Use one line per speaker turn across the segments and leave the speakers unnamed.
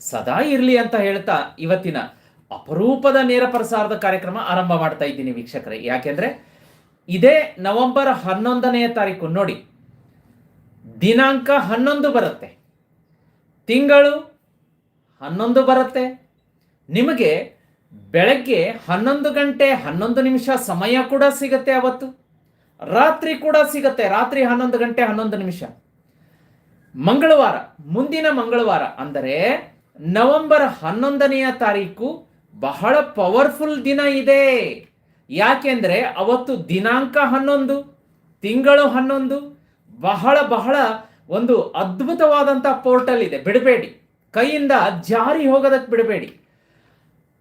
ಸದಾ ಇರಲಿ ಅಂತ ಹೇಳ್ತಾ ಇವತ್ತಿನ ಅಪರೂಪದ ನೇರ ಪ್ರಸಾರದ ಕಾರ್ಯಕ್ರಮ ಆರಂಭ ಮಾಡ್ತಾ ಇದ್ದೀನಿ ವೀಕ್ಷಕರೇ. ಯಾಕೆಂದ್ರೆ ಇದೇ ನವೆಂಬರ್ ಹನ್ನೊಂದನೆಯ ತಾರೀಕು, ನೋಡಿ, ದಿನಾಂಕ ಹನ್ನೊಂದು ಬರುತ್ತೆ. ತಿಂಗಳು ಹನ್ನೊಂದು ಬರುತ್ತೆ. ನಿಮಗೆ ಬೆಳಗ್ಗೆ ಹನ್ನೊಂದು ಗಂಟೆ ಹನ್ನೊಂದು ನಿಮಿಷ ಸಮಯ ಕೂಡ ಸಿಗತ್ತೆ ಅವತ್ತು. ರಾತ್ರಿ ಕೂಡ ಸಿಗತ್ತೆ. ರಾತ್ರಿ ಹನ್ನೊಂದು ಗಂಟೆ ಹನ್ನೊಂದು ನಿಮಿಷ. ಮಂಗಳವಾರ, ಮುಂದಿನ ಮಂಗಳವಾರ ಅಂದರೆ ನವೆಂಬರ್ ಹನ್ನೊಂದನೆಯ ತಾರೀಕು ಬಹಳ ಪವರ್ಫುಲ್ ದಿನ ಇದೆ. ಯಾಕೆಂದ್ರೆ ಅವತ್ತು ದಿನಾಂಕ ಹನ್ನೊಂದು, ತಿಂಗಳು ಹನ್ನೊಂದು, ಬಹಳ ಬಹಳ ಒಂದು ಅದ್ಭುತವಾದಂಥ ಪೋರ್ಟಲ್ ಇದೆ. ಬಿಡಬೇಡಿ. ಕೈಯಿಂದ ಜಾರಿ ಹೋಗೋದಕ್ಕೆ ಬಿಡಬೇಡಿ.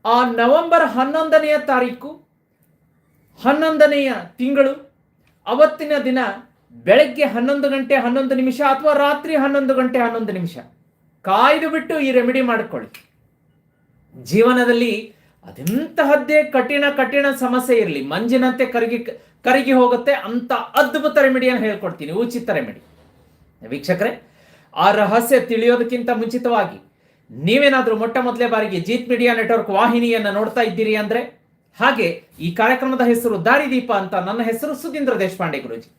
ಆ ನವೆಂಬರ್ ಹನ್ನೊಂದನೆಯ ತಾರೀಕು, ಹನ್ನೊಂದನೆಯ ತಿಂಗಳು, ಅವತ್ತಿನ ದಿನ ಬೆಳಗ್ಗೆ ಹನ್ನೊಂದು ಗಂಟೆ ಹನ್ನೊಂದು ನಿಮಿಷ ಅಥವಾ ರಾತ್ರಿ ಹನ್ನೊಂದು ಗಂಟೆ ಹನ್ನೊಂದು ನಿಮಿಷ. ಕಾಯ್ದು ಬಿಟ್ಟು ಈ ರೆಮಿಡಿ ಮಾಡಿಕೊಳ್ಳಿ. ಜೀವನದಲ್ಲಿ ಅದೆಂತಹದ್ದೇ ಕಠಿಣ ಕಠಿಣ ಸಮಸ್ಯೆ ಇರಲಿ. ಮಂಜಿನಂತೆ ಕರಗಿ ಕರಗಿ ಹೋಗುತ್ತೆ ಅಂತ ಅದ್ಭುತ ರೆಮಿಡಿಯನ್ನು ಹೇಳ್ಕೊಡ್ತೀನಿ. ಉಚಿತ ರೆಮಿಡಿ ವೀಕ್ಷಕರೇ, ಆ ರಹಸ್ಯ ತಿಳಿಯೋದಕ್ಕಿಂತ ಮುಂಚಿತವಾಗಿ ನೀವೇನಾದರೂ ಮೊಟ್ಟ ಮೊದಲೇ ಬಾರಿಗೆ ಜೀತ್ ಮೀಡಿಯಾ ನೆಟ್ವರ್ಕ್ ವಾಹಿನಿಯನ್ನು ನೋಡ್ತಾ ಇದ್ದೀರಿ ಅಂದ್ರೆ, ಹಾಗೆ ಈ ಕಾರ್ಯಕ್ರಮದ ಹೆಸರು ದಾರಿದೀಪ ಅಂತ ನನ್ನ ಹೆಸರು ಸುಧೀಂದ್ರ ದೇಶಪಾಂಡೆ ಗುರುಜಿ.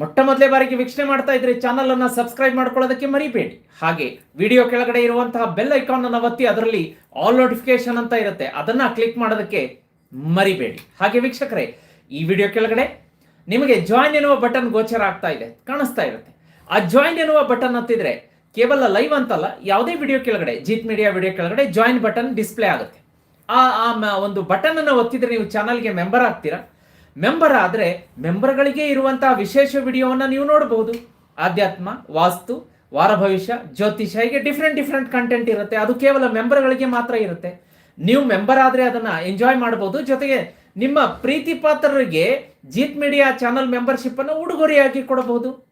ಮೊಟ್ಟ ಮೊದಲೇ ಬಾರಿಗೆ ವೀಕ್ಷಣೆ ಮಾಡ್ತಾ ಇದ್ರೆ ಚಾನಲ್ ಅನ್ನ ಸಬ್ಸ್ಕ್ರೈಬ್ ಮಾಡ್ಕೊಳ್ಳೋದಕ್ಕೆ ಮರಿಬೇಡಿ. ಹಾಗೆ ವಿಡಿಯೋ ಕೆಳಗಡೆ ಇರುವಂತಹ ಬೆಲ್ ಐಕಾನ್ ಅನ್ನ ಒತ್ತಿ ಅದರಲ್ಲಿ ಆಲ್ ನೋಟಿಫಿಕೇಶನ್ ಅಂತ ಇರುತ್ತೆ. ಅದನ್ನ ಕ್ಲಿಕ್ ಮಾಡೋದಕ್ಕೆ ಮರಿಬೇಡಿ. ಹಾಗೆ ವೀಕ್ಷಕರೇ, ಈ ವಿಡಿಯೋ ಕೆಳಗಡೆ ನಿಮಗೆ ಜಾಯಿನ್ ಎನ್ನುವ ಬಟನ್ ಗೋಚರ ಆಗ್ತಾ ಇದೆ, ಕಾಣಿಸ್ತಾ ಇರುತ್ತೆ. ಆ ಜಾಯಿನ್ ಎನ್ನುವ ಬಟನ್ ಹತ್ತಿದ್ರೆ ಕೇವಲ ಲೈವ್ ಅಂತಲ್ಲ, ಯಾವುದೇ ವಿಡಿಯೋ ಕೆಳಗಡೆ ಜೀತ್ ಮೀಡಿಯಾ ವಿಡಿಯೋ ಕೆಳಗಡೆ ಜಾಯಿನ್ ಬಟನ್ ಡಿಸ್ಪ್ಲೇ ಆಗುತ್ತೆ. ಆ ಒಂದು ಬಟನ್ ಅನ್ನು ಒತ್ತಿದ್ರೆ ನೀವು ಚಾನಲ್ಗೆ ಮೆಂಬರ್ ಆಗ್ತೀರಾ? ಮೆಂಬರ್ ಆದರೆ ಮೆಂಬರ್ಗಳಿಗೆ ಇರುವಂತಹ ವಿಶೇಷ ವಿಡಿಯೋವನ್ನು ನೀವು ನೋಡಬಹುದು ಆಧ್ಯಾತ್ಮ, ವಾಸ್ತು, ವಾರ ಭವಿಷ್ಯ, ಜ್ಯೋತಿಷ, ಹೀಗೆ ಡಿಫ್ರೆಂಟ್ ಡಿಫ್ರೆಂಟ್ ಕಂಟೆಂಟ್ ಇರುತ್ತೆ. ಅದು ಕೇವಲ ಮೆಂಬರ್ಗಳಿಗೆ ಮಾತ್ರ ಇರುತ್ತೆ. ನೀವು ಮೆಂಬರ್ ಆದರೆ ಅದನ್ನ ಎಂಜಾಯ್ ಮಾಡಬಹುದು ಜೊತೆಗೆ ನಿಮ್ಮ ಪ್ರೀತಿ ಪಾತ್ರರಿಗೆ ಜೀತ್ ಮೀಡಿಯಾ ಚಾನಲ್ ಮೆಂಬರ್ಶಿಪ್ ಅನ್ನು ಉಡುಗೊರೆಯಾಗಿ ಕೊಡಬಹುದು.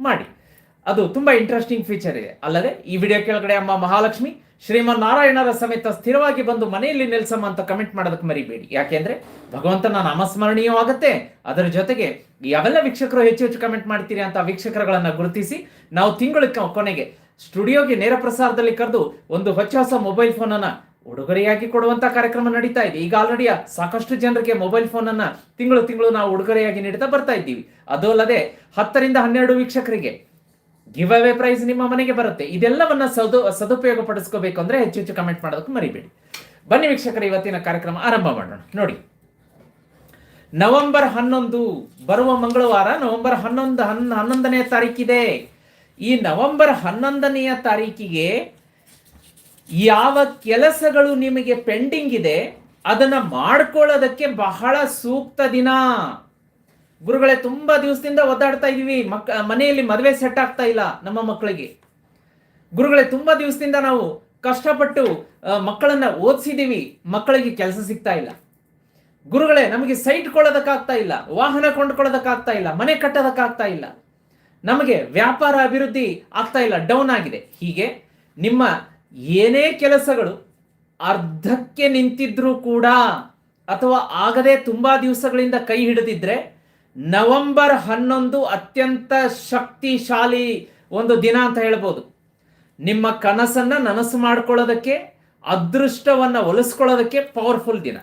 ಮಾಡಿ. ಅದು ತುಂಬಾ ಇಂಟ್ರೆಸ್ಟಿಂಗ್ ಫೀಚರ್ ಇದೆ. ಅಲ್ಲದೆ ಈ ವಿಡಿಯೋ ಕೆಳಗಡೆ ಅಮ್ಮ ಮಹಾಲಕ್ಷ್ಮಿ, ಶ್ರೀಮನ್ ನಾರಾಯಣರ ಸಮೇತ ಸ್ಥಿರವಾಗಿ ಬಂದು ಮನೆಯಲ್ಲಿ ನೆಲೆಸಮ್ಮ ಅಂತ ಕಮೆಂಟ್ ಮಾಡೋದಕ್ಕೆ ಮರಿಬೇಡಿ. ಯಾಕೆಂದ್ರೆ ಭಗವಂತನ ನಾಮಸ್ಮರಣೀಯೂ ಆಗುತ್ತೆ. ಅದರ ಜೊತೆಗೆ ಯಾವೆಲ್ಲ ವೀಕ್ಷಕರು ಹೆಚ್ಚು ಹೆಚ್ಚು ಕಮೆಂಟ್ ಮಾಡ್ತೀರಿ ಅಂತ ವೀಕ್ಷಕರುಗಳನ್ನ ಗುರುತಿಸಿ ನಾವು ತಿಂಗಳ ಕೊನೆಗೆ ಸ್ಟುಡಿಯೋಗೆ ನೇರ ಪ್ರಸಾರದಲ್ಲಿ ಕರೆದು ಒಂದು ಹೊಚ್ಚ ಹೊಸ ಮೊಬೈಲ್ ಫೋನ್ ಅನ್ನ ಉಡುಗೊರೆಯಾಗಿ ಕೊಡುವಂತ ಕಾರ್ಯಕ್ರಮ ನಡೀತಾ ಇದೆ. ಈಗ ಆಲ್ರೆಡಿ ಸಾಕಷ್ಟು ಜನರಿಗೆ ಮೊಬೈಲ್ ಫೋನ್ ಅನ್ನ ತಿಂಗಳು ತಿಂಗಳು ನಾವು ಉಡುಗೊರೆಯಾಗಿ ನೀಡ್ತಾ ಬರ್ತಾ ಇದ್ದೀವಿ. ಅದು ಅಲ್ಲದೆ ಹತ್ತರಿಂದ ಹನ್ನೆರಡು ವೀಕ್ಷಕರಿಗೆ ಗಿವ್ ಅವೇ ಪ್ರೈಸ್ ನಿಮ್ಮ ಮನೆಗೆ ಬರುತ್ತೆ. ಇದೆಲ್ಲವನ್ನ ಸದು ಸದುಪಯೋಗ ಪಡಿಸ್ಕೋಬೇಕು ಅಂದ್ರೆ ಹೆಚ್ಚು ಹೆಚ್ಚು ಕಮೆಂಟ್ ಮಾಡೋದಕ್ಕೆ ಮರಿಬೇಡಿ. ಬನ್ನಿ ವೀಕ್ಷಕರ, ಇವತ್ತಿನ ಕಾರ್ಯಕ್ರಮ ಆರಂಭ ಮಾಡೋಣ. ನೋಡಿ. ನವೆಂಬರ್ ಹನ್ನೊಂದು ಬರುವ ಮಂಗಳವಾರ ನವೆಂಬರ್ ಹನ್ನೊಂದು ಹನ್, ಹನ್ನೊಂದನೇ ತಾರೀಕಿದೆ. ಈ ನವೆಂಬರ್ ಹನ್ನೊಂದನೆಯ ತಾರೀಕಿಗೆ ಯಾವ ಕೆಲಸಗಳು ನಿಮಗೆ ಪೆಂಡಿಂಗ್ ಇದೆ, ಅದನ್ನ ಮಾಡ್ಕೊಳ್ಳೋದಕ್ಕೆ ಬಹಳ ಸೂಕ್ತ ದಿನ. ಗುರುಗಳೇ, ತುಂಬಾ ದಿವಸದಿಂದ ಒದ್ದಾಡ್ತಾ ಇದೀವಿ. ಮಕ್ ಮನೆಯಲ್ಲಿ ಮದುವೆ ಸೆಟ್ ಆಗ್ತಾ ಇಲ್ಲ ನಮ್ಮ ಮಕ್ಕಳಿಗೆ. ಗುರುಗಳೇ, ತುಂಬಾ ದಿವಸದಿಂದ ನಾವು ಕಷ್ಟಪಟ್ಟು ಮಕ್ಕಳನ್ನ ಓದಿಸಿದೀವಿ. ಮಕ್ಕಳಿಗೆ ಕೆಲಸ ಸಿಗ್ತಾ ಇಲ್ಲ. ಗುರುಗಳೇ, ನಮಗೆ ಸೈಟ್ ಕೊಳ್ಳೋದಕ್ಕಾಗ್ತಾ ಇಲ್ಲ. ವಾಹನ ಕೊಂಡ್ಕೊಳ್ಳೋದಕ್ಕಾಗ್ತಾ ಇಲ್ಲ. ಮನೆ ಕಟ್ಟೋದಕ್ಕಾಗ್ತಾ ಇಲ್ಲ. ನಮಗೆ ವ್ಯಾಪಾರ ಅಭಿವೃದ್ಧಿ ಆಗ್ತಾ ಇಲ್ಲ. ಡೌನ್ ಆಗಿದೆ. ಹೀಗೆ ನಿಮ್ಮ ಏನೇ ಕೆಲಸಗಳು ಅರ್ಧಕ್ಕೆ ನಿಂತಿದ್ರೂ ಕೂಡ ಅಥವಾ ಆಗದೆ ತುಂಬಾ ದಿವಸಗಳಿಂದ ಕೈ ಹಿಡಿದಿದ್ರೆ ನವೆಂಬರ್ ಹನ್ನೊಂದು ಅತ್ಯಂತ ಶಕ್ತಿಶಾಲಿ ಒಂದು ದಿನ ಅಂತ ಹೇಳ್ಬೋದು. ನಿಮ್ಮ ಕನಸನ್ನ ನನಸು ಮಾಡ್ಕೊಳ್ಳೋದಕ್ಕೆ, ಅದೃಷ್ಟವನ್ನ ಒಲಿಸ್ಕೊಳ್ಳೋದಕ್ಕೆ ಪವರ್ಫುಲ್ ದಿನ.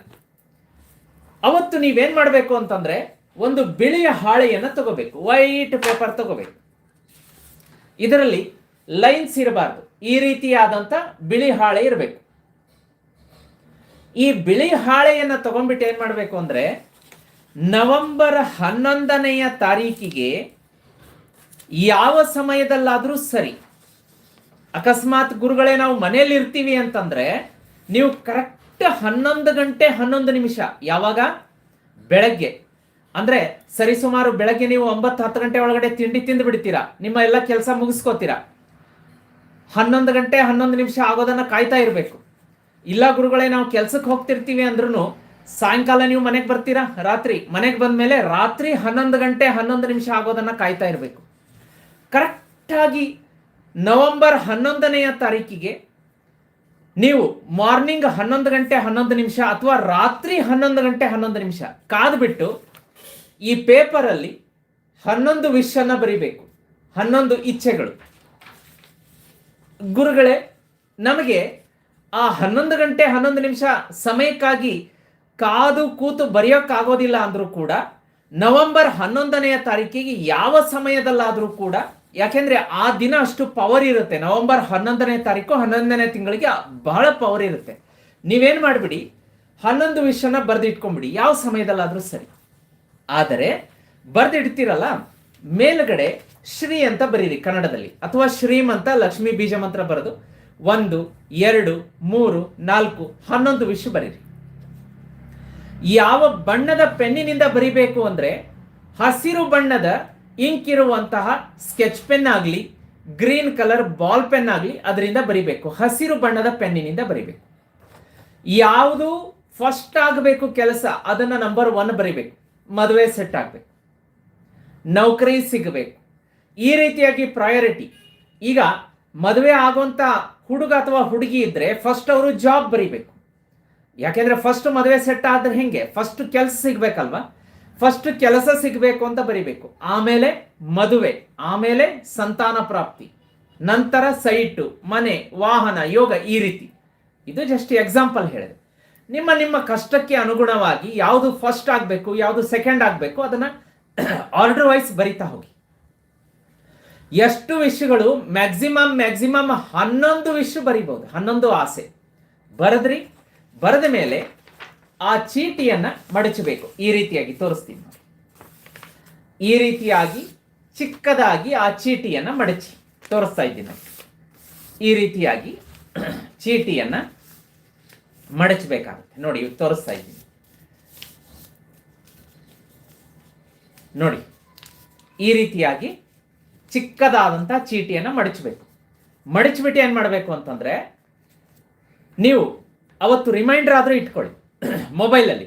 ಅವತ್ತು ನೀವೇನು ಮಾಡಬೇಕು ಅಂತಂದ್ರೆ, ಒಂದು ಬಿಳಿಯ ಹಾಳೆಯನ್ನು ತಗೋಬೇಕು ವೈಟ್ ಪೇಪರ್ ತಗೋಬೇಕು. ಇದರಲ್ಲಿ ಲೈನ್ಸ್ ಇರಬಾರ್ದು. ಈ ರೀತಿಯಾದಂತ ಬಿಳಿ ಹಾಳೆ ಇರಬೇಕು. ಈ ಬಿಳಿ ಹಾಳೆಯನ್ನು ತಗೊಂಡ್ಬಿಟ್ಟು ಏನು ಮಾಡಬೇಕು ಅಂದ್ರೆ ನವೆಂಬರ್ ಹನ್ನೊಂದನೆಯ ತಾರೀಕಿಗೆ ಯಾವ ಸಮಯದಲ್ಲಾದರೂ ಸರಿ. ಅಕಸ್ಮಾತ್ ಗುರುಗಳೇ ನಾವು ಮನೆಯಲ್ಲಿ ಇರ್ತೀವಿ ಅಂತಂದ್ರೆ ನೀವು ಕರೆಕ್ಟ್ ಹನ್ನೊಂದು ಗಂಟೆ ಹನ್ನೊಂದು ನಿಮಿಷ, ಯಾವಾಗ? ಬೆಳಗ್ಗೆ. ಅಂದ್ರೆ ಸರಿಸುಮಾರು ಬೆಳಗ್ಗೆ ನೀವು ಒಂಬತ್ತು ಹತ್ತು ಗಂಟೆ ಒಳಗಡೆ ತಿಂಡಿ ತಿಂದು ಬಿಡ್ತೀರಾ, ನಿಮ್ಮ ಎಲ್ಲ ಕೆಲಸ ಮುಗಿಸ್ಕೋತೀರಾ. ಹನ್ನೊಂದು ಗಂಟೆ ಹನ್ನೊಂದು ನಿಮಿಷ ಆಗೋದನ್ನ ಕಾಯ್ತಾ ಇರಬೇಕು. ಇಲ್ಲ ಗುರುಗಳೇ ನಾವು ಕೆಲ್ಸಕ್ಕೆ ಹೋಗ್ತಿರ್ತೀವಿ ಅಂದ್ರೂ ಸಾಯಂಕಾಲ ನೀವು ಮನೆಗೆ ಬರ್ತೀರಾ? ರಾತ್ರಿ. ಮನೆಗೆ ಬಂದ ಮೇಲೆ ರಾತ್ರಿ ಹನ್ನೊಂದು ಗಂಟೆ ಹನ್ನೊಂದು ನಿಮಿಷ ಆಗೋದನ್ನ ಕಾಯ್ತಾ ಇರಬೇಕು. ಕರೆಕ್ಟಾಗಿ ನವೆಂಬರ್ ಹನ್ನೊಂದನೆಯ ತಾರೀಕಿಗೆ ನೀವು ಮಾರ್ನಿಂಗ್ ಹನ್ನೊಂದು ಗಂಟೆ ಹನ್ನೊಂದು ನಿಮಿಷ ಅಥವಾ ರಾತ್ರಿ ಹನ್ನೊಂದು ಗಂಟೆ ಹನ್ನೊಂದು ನಿಮಿಷ ಕಾದ್ಬಿಟ್ಟು ಈ ಪೇಪರಲ್ಲಿ ಹನ್ನೊಂದು ವಿಷನ್ನ ಬರಿಬೇಕು. ಹನ್ನೊಂದು ಇಚ್ಛೆಗಳು. ಗುರುಗಳೇ, ನಮಗೆ ಆ ಹನ್ನೊಂದು ಗಂಟೆ ಹನ್ನೊಂದು ನಿಮಿಷ ಸಮಯಕ್ಕಾಗಿ ಕಾದು ಕೂತು ಬರೆಯೋಕ್ಕಾಗೋದಿಲ್ಲ ಅಂದರೂ ಕೂಡ ನವೆಂಬರ್ ಹನ್ನೊಂದನೆಯ ತಾರೀಕಿಗೆ ಯಾವ ಸಮಯದಲ್ಲಾದರೂ ಕೂಡ, ಯಾಕೆಂದ್ರೆ ಆ ದಿನ ಅಷ್ಟು ಪವರ್ ಇರುತ್ತೆ. ನವೆಂಬರ್ ಹನ್ನೊಂದನೇ ತಾರೀಕು ಹನ್ನೊಂದನೇ ತಿಂಗಳಿಗೆ ಬಹಳ ಪವರ್ ಇರುತ್ತೆ. ನೀವೇನು ಮಾಡಿಬಿಡಿ, ಹನ್ನೊಂದು ವಿಷಯನ ಬರೆದಿಟ್ಕೊಂಬಿಡಿ. ಯಾವ ಸಮಯದಲ್ಲಾದರೂ ಸರಿ. ಆದರೆ ಬರೆದಿಡ್ತೀರಲ್ಲ, ಮೇಲ್ಗಡೆ ಶ್ರೀ ಅಂತ ಬರೀರಿ ಕನ್ನಡದಲ್ಲಿ. ಅಥವಾ ಶ್ರೀಮಂತ ಲಕ್ಷ್ಮೀ ಬೀಜ ಮಂತ್ರ ಬರೆದು ಒಂದು, ಎರಡು, ಮೂರು, ನಾಲ್ಕು, ಹನ್ನೊಂದು ವಿಷ ಬರೀರಿ. ಯಾವ ಬಣ್ಣದ ಪೆನ್ನಿನಿಂದ ಬರಿಬೇಕು ಅಂದ್ರೆ ಹಸಿರು ಬಣ್ಣದ ಇಂಕ್ ಇರುವಂತಹ ಸ್ಕೆಚ್ ಪೆನ್ ಆಗಲಿ, ಗ್ರೀನ್ ಕಲರ್ ಬಾಲ್ ಪೆನ್ ಆಗಲಿ ಅದರಿಂದ ಬರಿಬೇಕು. ಹಸಿರು ಬಣ್ಣದ ಪೆನ್ನಿನಿಂದ ಬರಿಬೇಕು. ಯಾವುದು ಫಸ್ಟ್ ಆಗಬೇಕು ಕೆಲಸ, ಅದನ್ನ ನಂಬರ್ ಒನ್ ಬರಿಬೇಕು. ಮದುವೆ ಸೆಟ್ ಆಗಬೇಕು. ನೌಕರಿ ಸಿಗಬೇಕು. ಈ ರೀತಿಯಾಗಿ ಪ್ರಯಾರಿಟಿ ಈಗ ಮದುವೆ ಆಗುವಂತ ಹುಡುಗ ಅಥವಾ ಹುಡುಗಿ ಇದ್ದರೆ ಫಸ್ಟ್ ಅವರು ಜಾಬ್ ಬರಿಬೇಕು. ಯಾಕೆಂದ್ರೆ ಫಸ್ಟ್ ಮದುವೆ ಸೆಟ್ ಆದ್ರೆ ಹೆಂಗೆ? ಫಸ್ಟ್ ಕೆಲಸ ಸಿಗ್ಬೇಕಲ್ವಾ? ಫಸ್ಟ್ ಕೆಲಸ ಸಿಗಬೇಕು ಅಂತ ಬರಿಬೇಕು. ಆಮೇಲೆ ಮದುವೆ, ಆಮೇಲೆ ಸಂತಾನ ಪ್ರಾಪ್ತಿ, ನಂತರ ಸೈಟು, ಮನೆ, ವಾಹನ, ಯೋಗ ಈ ರೀತಿ. ಇದು ಜಸ್ಟ್ ಎಕ್ಸಾಂಪಲ್ ಹೇಳಿದೆ. ನಿಮ್ಮ ನಿಮ್ಮ ಕಷ್ಟಕ್ಕೆ ಅನುಗುಣವಾಗಿ ಯಾವುದು ಫಸ್ಟ್ ಆಗಬೇಕು, ಯಾವುದು ಸೆಕೆಂಡ್ ಆಗಬೇಕು, ಅದನ್ನ ಆರ್ಡರ್ ವೈಸ್ ಬರಿತಾ ಹೋಗಿ. ಎಷ್ಟು ವಿಷಯಗಳು ಮ್ಯಾಕ್ಸಿಮಮ್ ಮ್ಯಾಕ್ಸಿಮಮ್ ಹನ್ನೊಂದು ವಿಷಯ ಬರಿಬಹುದು. ಹನ್ನೊಂದು ಆಸೆ. ಬರೆದ್ರಿ? ಬರೆದ ಮೇಲೆ ಆ ಚೀಟಿಯನ್ನ ಮಡಚಬೇಕು. ಈ ರೀತಿಯಾಗಿ ತೋರಿಸ್ತೀನಿ. ಈ ರೀತಿಯಾಗಿ ಚಿಕ್ಕದಾಗಿ ಆ ಚೀಟಿಯನ್ನ ಮಡಚಿ ತೋರಿಸ್ತಾ ಇದ್ದೀನಿ ಈ ರೀತಿಯಾಗಿ ಚೀಟಿಯನ್ನ ಮಡಚಬೇಕಾಗುತ್ತೆ. ನೋಡಿ ತೋರಿಸ್ತಾ ಇದ್ದೀನಿ. ನೋಡಿ, ಈ ರೀತಿಯಾಗಿ ಚಿಕ್ಕದಾದಂಥ ಚೀಟಿಯನ್ನು ಮಡಚಬೇಕು. ಮಡಚಿಬಿಟ್ಟು ಏನು ಮಾಡಬೇಕು ಅಂತಂದ್ರೆ, ನೀವು ಅವತ್ತು ರಿಮೈಂಡರ್ ಆದರೂ ಇಟ್ಕೊಳ್ಳಿ. ಮೊಬೈಲಲ್ಲಿ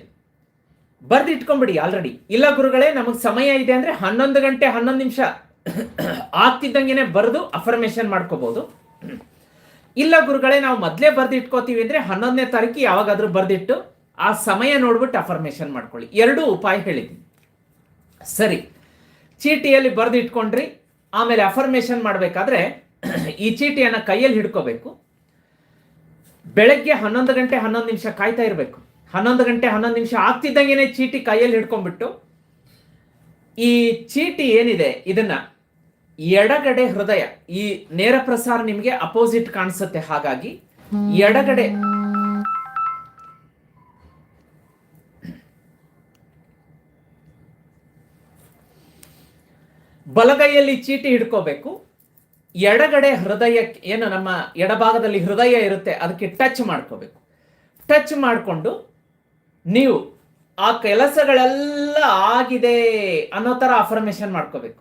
ಬರೆದು ಇಟ್ಕೊಂಬಿಡಿ ಆಲ್ರೆಡಿ ಇಲ್ಲ ಗುರುಗಳೇ, ನಮಗೆ ಸಮಯ ಇದೆ ಅಂದರೆ ಹನ್ನೊಂದು ಗಂಟೆ ಹನ್ನೊಂದು ನಿಮಿಷ ಆಗ್ತಿದ್ದಂಗೆ ಬರೆದು ಅಫರ್ಮೇಷನ್ ಮಾಡ್ಕೋಬಹುದು ಇಲ್ಲ ಗುರುಗಳೇ, ನಾವು ಮೊದಲೇ ಬರೆದು ಇಟ್ಕೋತೀವಿ ಅಂದರೆ ಹನ್ನೊಂದನೇ ತಾರೀಕು ಯಾವಾಗಾದ್ರೂ ಬರೆದಿಟ್ಟು ಆ ಸಮಯ ನೋಡ್ಬಿಟ್ಟು ಅಫರ್ಮೇಷನ್ ಮಾಡ್ಕೊಳ್ಳಿ. ಎರಡೂ ಉಪಾಯ ಹೇಳಿದ್ದೀನಿ. ಸರಿ. ಚೀಟಿಯಲ್ಲಿ ಬರೆದು ಇಟ್ಕೊಂಡ್ರಿ, ಆಮೇಲೆ ಅಫರ್ಮೇಷನ್ ಮಾಡಬೇಕಾದ್ರೆ ಈ ಚೀಟಿಯನ್ನು ಕೈಯಲ್ಲಿ ಹಿಡ್ಕೋಬೇಕು. ಬೆಳಗ್ಗೆ ಹನ್ನೊಂದು ಗಂಟೆ ಹನ್ನೊಂದು ನಿಮಿಷ ಕಾಯ್ತಾ ಇರಬೇಕು. ಹನ್ನೊಂದು ಗಂಟೆ ಹನ್ನೊಂದು ನಿಮಿಷ ಆಗ್ತಿದ್ದಂಗೆನೆ ಚೀಟಿ ಕೈಯಲ್ಲಿ ಹಿಡ್ಕೊಂಡ್ಬಿಟ್ಟು, ಈ ಚೀಟಿ ಏನಿದೆ, ಇದನ್ನ ಎಡಗಡೆ ಹೃದಯ, ಈ ನೇರ ಪ್ರಸಾರ ನಿಮಗೆ ಅಪೋಸಿಟ್ ಕಾಣಿಸುತ್ತೆ. ಹಾಗಾಗಿ ಎಡಗಡೆ ಬಲಗೈಯಲ್ಲಿ ಚೀಟಿ ಹಿಡ್ಕೋಬೇಕು. ಎಡಗಡೆ ಹೃದಯ, ಏನು ನಮ್ಮ ಎಡಭಾಗದಲ್ಲಿ ಹೃದಯ ಇರುತ್ತೆ, ಅದಕ್ಕೆ ಟಚ್ ಮಾಡ್ಕೋಬೇಕು. ಟಚ್ ಮಾಡಿಕೊಂಡು ನೀವು ಆ ಕೆಲಸಗಳೆಲ್ಲ ಆಗಿದೆ ಅನ್ನೋ ಥರ ಅಫರ್ಮೇಷನ್ ಮಾಡ್ಕೋಬೇಕು.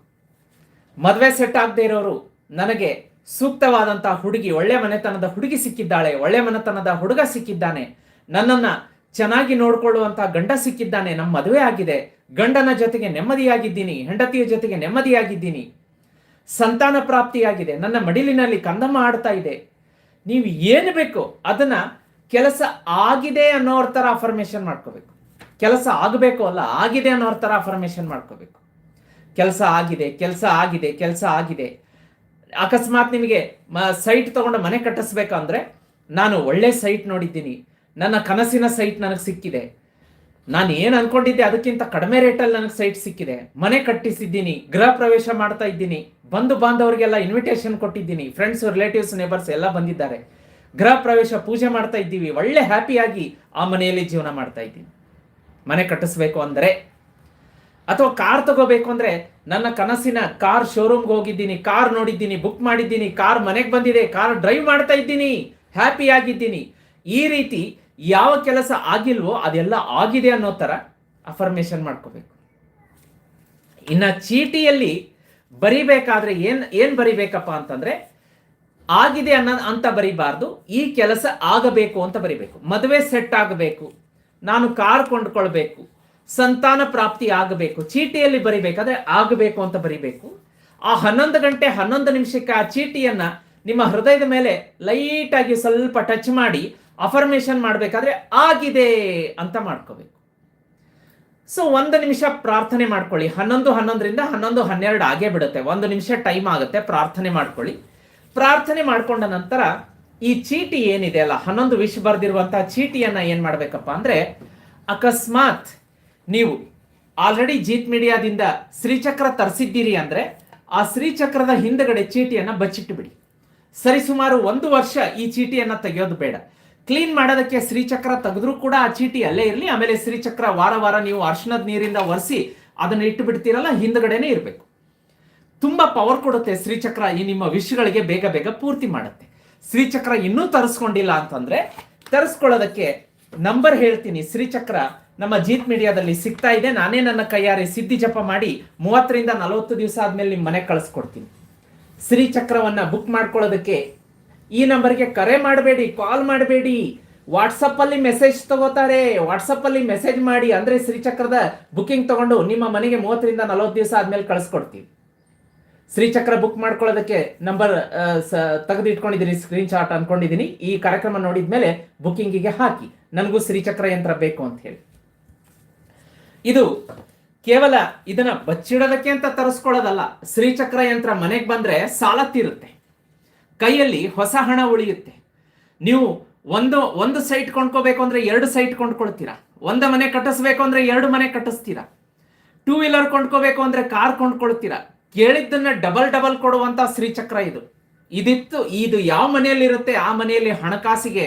ಮದುವೆ ಸೆಟ್ ಆಗದೆ ಇರೋರು ನನಗೆ ಸೂಕ್ತವಾದಂಥ ಹುಡುಗಿ, ಒಳ್ಳೆ ಮನೆತನದ ಹುಡುಗಿ ಸಿಕ್ಕಿದ್ದಾಳೆ, ಒಳ್ಳೆ ಮನೆತನದ ಹುಡುಗ ಸಿಕ್ಕಿದ್ದಾನೆ, ನನ್ನನ್ನು ಚೆನ್ನಾಗಿ ನೋಡ್ಕೊಳ್ಳುವಂತಹ ಗಂಡ ಸಿಕ್ಕಿದ್ದಾನೆ ನಮ್ಮ ಮದುವೆ ಆಗಿದೆ, ಗಂಡನ ಜೊತೆಗೆ ನೆಮ್ಮದಿಯಾಗಿದ್ದೀನಿ, ಹೆಂಡತಿಯ ಜೊತೆಗೆ ನೆಮ್ಮದಿಯಾಗಿದ್ದೀನಿ ಸಂತಾನ ಪ್ರಾಪ್ತಿಯಾಗಿದೆ. ನನ್ನ ಮಡಿಲಿನಲ್ಲಿ ಕಂದಮ್ಮ ಆಡ್ತಾ ಇದೆ. ನೀವು ಏನು ಬೇಕು ಅದನ್ನ ಕೆಲಸ ಆಗಿದೆ ಅನ್ನೋ ಥರ ಅಫರ್ಮೇಷನ್ ಮಾಡ್ಕೋಬೇಕು. ಕೆಲಸ ಆಗಬೇಕು ಅಲ್ಲ, ಆಗಿದೆ ಅನ್ನೋ ಥರ ಅಫರ್ಮೇಷನ್ ಮಾಡ್ಕೋಬೇಕು. ಕೆಲಸ ಆಗಿದೆ ಕೆಲಸ ಆಗಿದೆ ಕೆಲಸ ಆಗಿದೆ. ಅಕಸ್ಮಾತ್ ನಿಮಗೆ ಸೈಟ್ ತಗೊಂಡು ಮನೆ ಕಟ್ಟಿಸ್ಬೇಕಂದ್ರೆ ನಾನು ಒಳ್ಳೆ ಸೈಟ್ ನೋಡಿದ್ದೀನಿ. ನನ್ನ ಕನಸಿನ ಸೈಟ್ ನನಗೆ ಸಿಕ್ಕಿದೆ. ನಾನು ಏನು ಅನ್ಕೊಂಡಿದ್ದೆ ಅದಕ್ಕಿಂತ ಕಡಿಮೆ ರೇಟಲ್ಲಿ ನನಗೆ ಸೈಟ್ ಸಿಕ್ಕಿದೆ. ಮನೆ ಕಟ್ಟಿಸಿದ್ದೀನಿ, ಗೃಹ ಪ್ರವೇಶ ಮಾಡ್ತಾ ಇದ್ದೀನಿ, ಬಂಧು ಬಾಂಧವರಿಗೆಲ್ಲ ಇನ್ವಿಟೇಷನ್ ಕೊಟ್ಟಿದ್ದೀನಿ ಫ್ರೆಂಡ್ಸ್ ರಿಲೇಟಿವ್ಸ್ ನೇಬರ್ಸ್ ಎಲ್ಲ ಬಂದಿದ್ದಾರೆ. ಗೃಹ ಪ್ರವೇಶ ಪೂಜೆ ಮಾಡ್ತಾ ಇದ್ದೀವಿ, ಒಳ್ಳೆ ಹ್ಯಾಪಿಯಾಗಿ ಆ ಮನೆಯಲ್ಲಿ ಜೀವನ ಮಾಡ್ತಾ ಇದ್ದೀನಿ. ಮನೆ ಕಟ್ಟಿಸ್ಬೇಕು ಅಂದರೆ, ಅಥವಾ ಕಾರ್ ತಗೋಬೇಕು ಅಂದ್ರೆ ನನ್ನ ಕನಸಿನ ಕಾರ್ ಶೋರೂಮ್ಗೆ ಹೋಗಿದ್ದೀನಿ ಕಾರ್ ನೋಡಿದ್ದೀನಿ ಬುಕ್ ಮಾಡಿದ್ದೀನಿ ಕಾರ್ ಮನೆಗೆ ಬಂದಿದೆ ಕಾರ್ ಡ್ರೈವ್ ಮಾಡ್ತಾ ಇದ್ದೀನಿ ಹ್ಯಾಪಿಯಾಗಿದ್ದೀನಿ ಈ ರೀತಿ ಯಾವ ಕೆಲಸ ಆಗಿಲ್ವೋ ಅದೆಲ್ಲ ಆಗಿದೆ ಅನ್ನೋ ಥರ ಅಫರ್ಮೇಷನ್ ಮಾಡ್ಕೋಬೇಕು. ಇನ್ನ ಚೀಟಿಯಲ್ಲಿ ಬರಿಬೇಕಾದ್ರೆ ಏನು ಏನು ಬರಿಬೇಕಪ್ಪ ಅಂತಂದ್ರೆ ಆಗಿದೆ ಅನ್ನೋ, ಅಂತ ಬರಿಬಾರ್ದು, ಈ ಕೆಲಸ ಆಗಬೇಕು ಅಂತ ಬರಿಬೇಕು. ಮದುವೆ ಸೆಟ್ ಆಗಬೇಕು, ನಾನು ಕಾರ್ ಕೊಂಡ್ಕೊಳ್ಬೇಕು, ಸಂತಾನ ಪ್ರಾಪ್ತಿ ಆಗಬೇಕು, ಚೀಟಿಯಲ್ಲಿ ಬರಿಬೇಕಾದ್ರೆ ಆಗಬೇಕು ಅಂತ ಬರಿಬೇಕು. ಆ ಹನ್ನೊಂದು ಗಂಟೆ, ಹನ್ನೊಂದು ನಿಮಿಷಕ್ಕೆ ಆ ಚೀಟಿಯನ್ನ ನಿಮ್ಮ ಹೃದಯದ ಮೇಲೆ ಲೈಟ್ ಆಗಿ ಸ್ವಲ್ಪ ಟಚ್ ಮಾಡಿ ಅಫರ್ಮೇಶನ್ ಮಾಡಬೇಕಾದ್ರೆ ಆಗಿದೆ ಅಂತ ಮಾಡ್ಕೋಬೇಕು. ಸೊ ಒಂದು ನಿಮಿಷ ಪ್ರಾರ್ಥನೆ ಮಾಡ್ಕೊಳ್ಳಿ. ಹನ್ನೊಂದು, ಹನ್ನೊಂದರಿಂದ ಹನ್ನೊಂದು, ಹನ್ನೆರಡು ಆಗೇ ಬಿಡುತ್ತೆ. ಒಂದು ನಿಮಿಷ ಟೈಮ್ ಆಗುತ್ತೆ. ಪ್ರಾರ್ಥನೆ ಮಾಡ್ಕೊಳ್ಳಿ. ಪ್ರಾರ್ಥನೆ ಮಾಡ್ಕೊಂಡ ನಂತರ ಈ ಚೀಟಿ ಏನಿದೆ ಅಲ್ಲ, ಹನ್ನೊಂದು ವಿಷ ಬರೆದಿರುವಂತಹ ಚೀಟಿಯನ್ನ ಏನ್ ಮಾಡ್ಬೇಕಪ್ಪ ಅಂದ್ರೆ, ಅಕಸ್ಮಾತ್ ನೀವು ಆಲ್ರೆಡಿ ಜೀತ್ ಮೀಡಿಯಾದಿಂದ ಶ್ರೀಚಕ್ರ ತರಿಸಿದ್ದೀರಿ ಅಂದ್ರೆ, ಆ ಶ್ರೀಚಕ್ರದ ಹಿಂದಗಡೆ ಚೀಟಿಯನ್ನ ಬಚ್ಚಿಟ್ಟು ಬಿಡಿ. ಸರಿಸುಮಾರು ಒಂದು ವರ್ಷ ಈ ಚೀಟಿಯನ್ನ ತೆಗೆಯೋದು ಬೇಡ. ಕ್ಲೀನ್ ಮಾಡೋದಕ್ಕೆ ಶ್ರೀಚಕ್ರ ತೆಗೆದ್ರೂ ಕೂಡ ಆ ಚೀಟಿ ಅಲ್ಲೇ ಇರಲಿ, ಆಮೇಲೆ ಶ್ರೀಚಕ್ರ ವಾರ ವಾರ ನೀವು ಅರ್ಶನದ ನೀರಿಂದ ಒರೆಸಿ ಅದನ್ನು ಇಟ್ಟು ಬಿಡ್ತೀರಲ್ಲ ಹಿಂದ್ಗಡೆನೆ ಇರಬೇಕು. ತುಂಬ ಪವರ್ ಕೊಡುತ್ತೆ ಶ್ರೀಚಕ್ರ ಈ ನಿಮ್ಮ ವಿಷಯಗಳಿಗೆ ಬೇಗ ಬೇಗ ಪೂರ್ತಿ ಮಾಡುತ್ತೆ. ಶ್ರೀಚಕ್ರ ಇನ್ನೂ ತರಿಸ್ಕೊಂಡಿಲ್ಲ ಅಂತಂದ್ರೆ ತರಿಸ್ಕೊಳ್ಳೋದಕ್ಕೆ ನಂಬರ್ ಹೇಳ್ತೀನಿ. ಶ್ರೀಚಕ್ರ ನಮ್ಮ ಜೀತ್ ಮೀಡಿಯಾದಲ್ಲಿ ಸಿಗ್ತಾ ಇದೆ. ನಾನೇ ನನ್ನ ಕೈಯಾರೆ ಸಿದ್ಧಿ ಜಪ ಮಾಡಿ ಮೂವತ್ತರಿಂದ ನಲವತ್ತು ದಿವಸ ಆದ್ಮೇಲೆ ನಿಮ್ಮ ಮನೆಗೆ ಕಳಿಸ್ಕೊಡ್ತೀನಿ. ಶ್ರೀಚಕ್ರವನ್ನ ಬುಕ್ ಮಾಡ್ಕೊಳ್ಳೋದಕ್ಕೆ ಈ ನಂಬರ್ಗೆ ಕರೆ ಮಾಡಬೇಡಿ ಕಾಲ್ ಮಾಡಬೇಡಿ. ವಾಟ್ಸಪ್ಪಲ್ಲಿ ಮೆಸೇಜ್ ತಗೋತಾರೆ. ವಾಟ್ಸಪ್ಪಲ್ಲಿ ಮೆಸೇಜ್ ಮಾಡಿ, ಅಂದ್ರೆ ಶ್ರೀಚಕ್ರದ ಬುಕಿಂಗ್ ತಗೊಂಡು ನಿಮ್ಮ ಮನೆಗೆ ಮೂವತ್ತರಿಂದ ನಲವತ್ತು ದಿವಸ ಆದ್ಮೇಲೆ ಕಳಿಸ್ಕೊಡ್ತೀವಿ. ಶ್ರೀಚಕ್ರ ಬುಕ್ ಮಾಡ್ಕೊಳ್ಳೋದಕ್ಕೆ ನಂಬರ್ ತೆಗೆದು ಇಟ್ಕೊಂಡಿದ್ದೀನಿ ಸ್ಕ್ರೀನ್ ಶಾಟ್ ಅಂದ್ಕೊಂಡಿದ್ದೀನಿ ಈ ಕಾರ್ಯಕ್ರಮ ನೋಡಿದ ಮೇಲೆ ಬುಕ್ಕಿಂಗಿಗೆ ಹಾಕಿ. ನನಗೂ ಶ್ರೀಚಕ್ರ ಯಂತ್ರ ಬೇಕು ಅಂತ ಹೇಳಿ. ಇದು ಕೇವಲ ಇದನ್ನ ಬಚ್ಚಿಡೋದಕ್ಕೆ ಅಂತ ತರಿಸ್ಕೊಳ್ಳೋದಲ್ಲ. ಶ್ರೀಚಕ್ರ ಯಂತ್ರ ಮನೆಗೆ ಬಂದ್ರೆ ಸಾಲ ತೀರುತ್ತೆ. ಕೈಯಲ್ಲಿ ಹೊಸ ಹಣ ಉಳಿಯುತ್ತೆ. ನೀವು ಒಂದು ಒಂದು ಸೈಟ್ ಕೊಂಡ್ಕೋಬೇಕು ಅಂದ್ರೆ ಎರಡು ಸೈಟ್ ಕೊಂಡ್ಕೊಳ್ತೀರಾ? ಒಂದು ಮನೆ ಕಟ್ಟಿಸ್ಬೇಕು ಅಂದ್ರೆ ಎರಡು ಮನೆ ಕಟ್ಟಿಸ್ತೀರಾ? ಟೂ ವೀಲರ್ ಕೊಂಡ್ಕೋಬೇಕು ಅಂದ್ರೆ ಕಾರ್ ಕೊಂಡ್ಕೊಳ್ತೀರಾ? ಕೇಳಿದ್ದನ್ನ ಡಬಲ್ ಡಬಲ್ ಕೊಡುವಂತ ಶ್ರೀಚಕ್ರ ಇದು. ಇದಿತ್ತು, ಇದು ಯಾವ ಮನೆಯಲ್ಲಿ ಇರುತ್ತೆ ಆ ಮನೆಯಲ್ಲಿ ಹಣಕಾಸಿಗೆ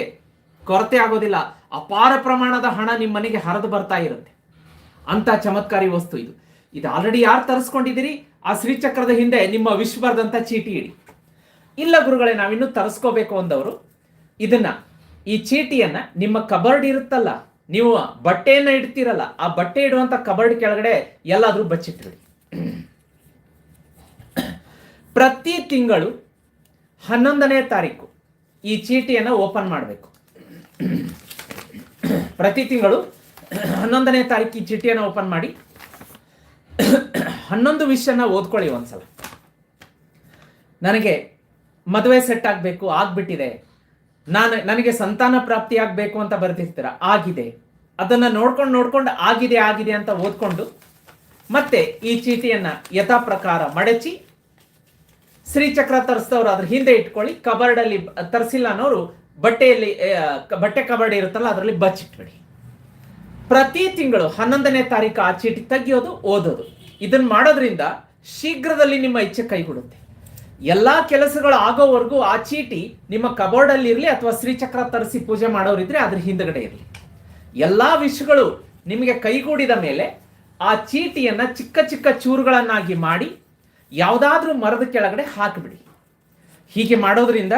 ಕೊರತೆ ಆಗೋದಿಲ್ಲ. ಅಪಾರ ಪ್ರಮಾಣದ ಹಣ ನಿಮ್ಮ ಮನೆಗೆ ಹರಿದು ಬರ್ತಾ ಇರುತ್ತೆ. ಅಂತ ಚಮತ್ಕಾರಿ ವಸ್ತು ಇದು. ಇದು ಆಲ್ರೆಡಿ ಯಾರು ತರಿಸ್ಕೊಂಡಿದ್ದೀರಿ? ಆ ಶ್ರೀಚಕ್ರದ ಹಿಂದೆ ನಿಮ್ಮ ವಿಶ್ವ ಬರ್ದಂಥ ಚೀಟಿ ಇಡಿ. ಇಲ್ಲ ಗುರುಗಳೇ ನಾವಿನ್ನೂ ತರಿಸ್ಕೋಬೇಕು ಅಂದವರು. ಇದನ್ನ, ಈ ಚೀಟಿಯನ್ನ ನಿಮ್ಮ ಕಬರ್ಡ್ ಇರುತ್ತಲ್ಲ, ನೀವು ಬಟ್ಟೆಯನ್ನ ಇಡ್ತೀರಲ್ಲ, ಆ ಬಟ್ಟೆ ಇಡುವಂತ ಕಬರ್ಡ್ ಕೆಳಗಡೆ ಎಲ್ಲಾದರೂ ಬಚ್ಚಿಟ್ಬಿಡಿ. ಪ್ರತಿ ತಿಂಗಳು ಹನ್ನೊಂದನೇ ತಾರೀಕು ಈ ಚೀಟಿಯನ್ನು ಓಪನ್ ಮಾಡಬೇಕು. ಪ್ರತಿ ತಿಂಗಳು ಹನ್ನೊಂದನೇ ತಾರೀಕು ಈ ಚೀಟಿಯನ್ನು ಓಪನ್ ಮಾಡಿ, ಹನ್ನೊಂದು ವಿಷಯನ ಓದ್ಕೊಳ್ಳಿ ಒಂದ್ಸಲ. ನನಗೆ ಮದುವೆ ಸೆಟ್ ಆಗಬೇಕು, ಆಗ್ಬಿಟ್ಟಿದೆ. ನಾನು ನನಗೆ ಸಂತಾನ ಪ್ರಾಪ್ತಿ ಆಗಬೇಕು ಅಂತ ಬರ್ತಿರ್ತೀರ ಆಗಿದೆ. ಅದನ್ನ ನೋಡ್ಕೊಂಡು ನೋಡ್ಕೊಂಡು ಆಗಿದೆ ಆಗಿದೆ ಅಂತ ಓದ್ಕೊಂಡು ಮತ್ತೆ ಈ ಚೀಟಿಯನ್ನ ಯಥಾ ಪ್ರಕಾರ ಮಡಚಿ ಶ್ರೀಚಕ್ರ ತರಿಸಿದವರು ಅದ್ರ ಹಿಂದೆ ಇಟ್ಕೊಳ್ಳಿ ಕಬರ್ಡ್ ಅಲ್ಲಿ ತರಿಸಿಲ್ಲ ಅನ್ನೋರು ಬಟ್ಟೆಯಲ್ಲಿ ಬಟ್ಟೆ ಕಬರ್ಡ್ ಇರುತ್ತಲ್ಲ, ಅದರಲ್ಲಿ ಬಚ್ಚಿಟ್ಬಿಡಿ. ಪ್ರತಿ ತಿಂಗಳು ಹನ್ನೊಂದನೇ ತಾರೀಕು ಆ ಚೀಟಿ ತೆಗಿಯೋದು, ಓದೋದು. ಇದನ್ನು ಮಾಡೋದ್ರಿಂದ ಶೀಘ್ರದಲ್ಲಿ ನಿಮ್ಮ ಇಚ್ಛೆ ಕೈಗೂಡುತ್ತೆ. ಎಲ್ಲಾ ಕೆಲಸಗಳು ಆಗೋವರೆಗೂ ಆ ಚೀಟಿ ನಿಮ್ಮ ಕಬೋರ್ಡ್ ಅಲ್ಲಿ ಇರಲಿ ಅಥವಾ ಶ್ರೀಚಕ್ರ ತರಿಸಿ ಪೂಜೆ ಮಾಡೋರಿದ್ರೆ ಅದ್ರ ಹಿಂದ್ಗಡೆ ಇರಲಿ. ಎಲ್ಲಾ ವಿಷಗಳು ನಿಮಗೆ ಕೈಗೂಡಿದ ಮೇಲೆ ಆ ಚೀಟಿಯನ್ನು ಚಿಕ್ಕ ಚಿಕ್ಕ ಚೂರುಗಳನ್ನಾಗಿ ಮಾಡಿ ಯಾವುದಾದ್ರೂ ಮರದ ಕೆಳಗಡೆ ಹಾಕಿಬಿಡಿ. ಹೀಗೆ ಮಾಡೋದ್ರಿಂದ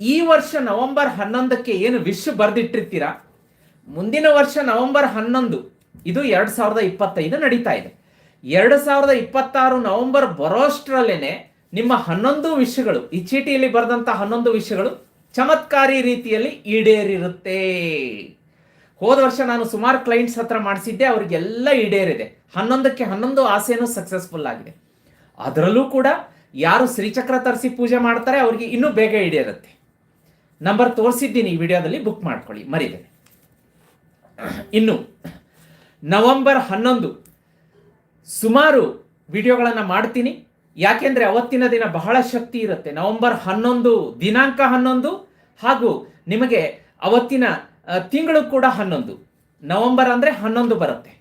ಈ ವರ್ಷ ನವೆಂಬರ್ ಹನ್ನೊಂದಕ್ಕೆ ಏನು ವಿಶ್ ಬರೆದಿಟ್ಟಿರ್ತೀರಾ? ಮುಂದಿನ ವರ್ಷ ನವೆಂಬರ್ ಹನ್ನೊಂದು, ಇದು ಎರಡ್ ಸಾವಿರದ ಇಪ್ಪತ್ತೈದು ನಡೀತಾ ಇದೆ. ಎರಡು ಸಾವಿರದ ಇಪ್ಪತ್ತಾರು ನವೆಂಬರ್ ಬರೋಷ್ಟರಲ್ಲೇನೆ ನಿಮ್ಮ ಹನ್ನೊಂದು ವಿಷಯಗಳು, ಈ ಚೀಟಿಯಲ್ಲಿ ಬರೆದಂಥ ಹನ್ನೊಂದು ವಿಷಯಗಳು ಚಮತ್ಕಾರಿ ರೀತಿಯಲ್ಲಿ ಈಡೇರಿರುತ್ತೆ. ಹೋದ ವರ್ಷ ನಾನು ಸುಮಾರು ಕ್ಲೈಂಟ್ಸ್ ಹತ್ರ ಮಾಡಿಸಿದ್ದೆ, ಅವರಿಗೆಲ್ಲ ಈಡೇರಿದೆ. ಹನ್ನೊಂದಕ್ಕೆ ಹನ್ನೊಂದು ಆಸೆನೂ ಸಕ್ಸಸ್ಫುಲ್ ಆಗಿದೆ. ಅದರಲ್ಲೂ ಕೂಡ ಯಾರು ಶ್ರೀಚಕ್ರ ತರಿಸಿ ಪೂಜೆ ಮಾಡ್ತಾರೆ, ಅವರಿಗೆ ಇನ್ನೂ ಬೇಗ ಈಡೇರುತ್ತೆ. ನಂಬರ್ ತೋರಿಸಿದ್ದೀನಿ ಈ ವಿಡಿಯೋದಲ್ಲಿ ಬುಕ್ ಮಾಡ್ಕೊಳ್ಳಿ ಮರಿದೆ ಇನ್ನು, ನವೆಂಬರ್ ಹನ್ನೊಂದು ಸುಮಾರು ವಿಡಿಯೋಗಳನ್ನು ಮಾಡ್ತೀನಿ. ಯಾಕೆಂದ್ರೆ ಅವತ್ತಿನ ದಿನ ಬಹಳ ಶಕ್ತಿ ಇರುತ್ತೆ. ನವೆಂಬರ್ ಹನ್ನೊಂದು ದಿನಾಂಕ ಹನ್ನೊಂದು ಹಾಗೂ ನಿಮಗೆ ಅವತ್ತಿನ ತಿಂಗಳು ಕೂಡ ಹನ್ನೊಂದು. ನವೆಂಬರ್ ಅಂದ್ರೆ ಹನ್ನೊಂದು ಬರುತ್ತೆ.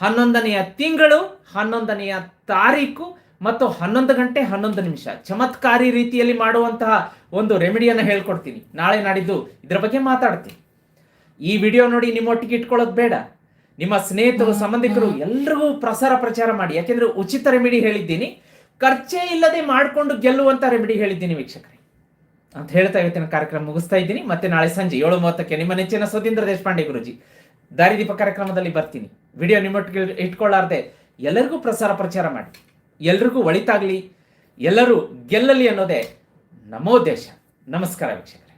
ಹನ್ನೊಂದನೆಯ ತಿಂಗಳು ಹನ್ನೊಂದನೆಯ ತಾರೀಕು ಮತ್ತು ಹನ್ನೊಂದು ಗಂಟೆ ಹನ್ನೊಂದು ನಿಮಿಷ. ಚಮತ್ಕಾರಿ ರೀತಿಯಲ್ಲಿ ಮಾಡುವಂತಹ ಒಂದು ರೆಮಿಡಿಯನ್ನು ಹೇಳ್ಕೊಡ್ತೀನಿ. ನಾಳೆ ನಾಡಿದ್ದು ಇದರ ಬಗ್ಗೆ ಮಾತಾಡ್ತೀನಿ. ಈ ವಿಡಿಯೋ ನೋಡಿ ನಿಮ್ಮೊಟ್ಟಿಗೆ ಇಟ್ಕೊಳ್ಳೋದು ಬೇಡ. ನಿಮ್ಮ ಸ್ನೇಹಿತರು ಸಂಬಂಧಿಕರು ಎಲ್ರಿಗೂ ಪ್ರಸಾರ ಪ್ರಚಾರ ಮಾಡಿ. ಯಾಕೆಂದ್ರೆ ಉಚಿತ ರೆಮಿಡಿ ಹೇಳಿದ್ದೀನಿ. ಖರ್ಚೇ ಇಲ್ಲದೆ ಮಾಡಿಕೊಂಡು ಗೆಲ್ಲುವಂತ ರೆಮಿಡಿ ಹೇಳಿದ್ದೀನಿ ವೀಕ್ಷಕರೇ. ಅಂತ ಹೇಳ್ತಾ ಇವತ್ತಿನ ಕಾರ್ಯಕ್ರಮ ಮುಗಿಸ್ತಾ ಇದ್ದೀನಿ. ಮತ್ತೆ ನಾಳೆ ಸಂಜೆ ಏಳು ಮೂವತ್ತಕ್ಕೆ ನಿಮ್ಮ ನೆಚ್ಚಿನ ಸ್ವತೀಂದ್ರ ದೇಶಪಾಂಡೆ ಗುರುಜಿ ದಾರಿದೀಪ ಕಾರ್ಯಕ್ರಮದಲ್ಲಿ ಬರ್ತೀನಿ. ವಿಡಿಯೋ ನಿಮ್ಮೊಟ್ಟಿಗೆ ಇಟ್ಕೊಳ್ಳಾರ್ದೆ ಎಲ್ಲರಿಗೂ ಪ್ರಸಾರ ಪ್ರಚಾರ ಮಾಡಿ. ಎಲ್ರಿಗೂ ಒಳಿತಾಗ್ಲಿ, ಎಲ್ಲರೂ ಗೆಲ್ಲಲಿ ಅನ್ನೋದೇ ನಮ್ಮ ಉದ್ದೇಶ ನಮಸ್ಕಾರ ವೀಕ್ಷಕರೇ.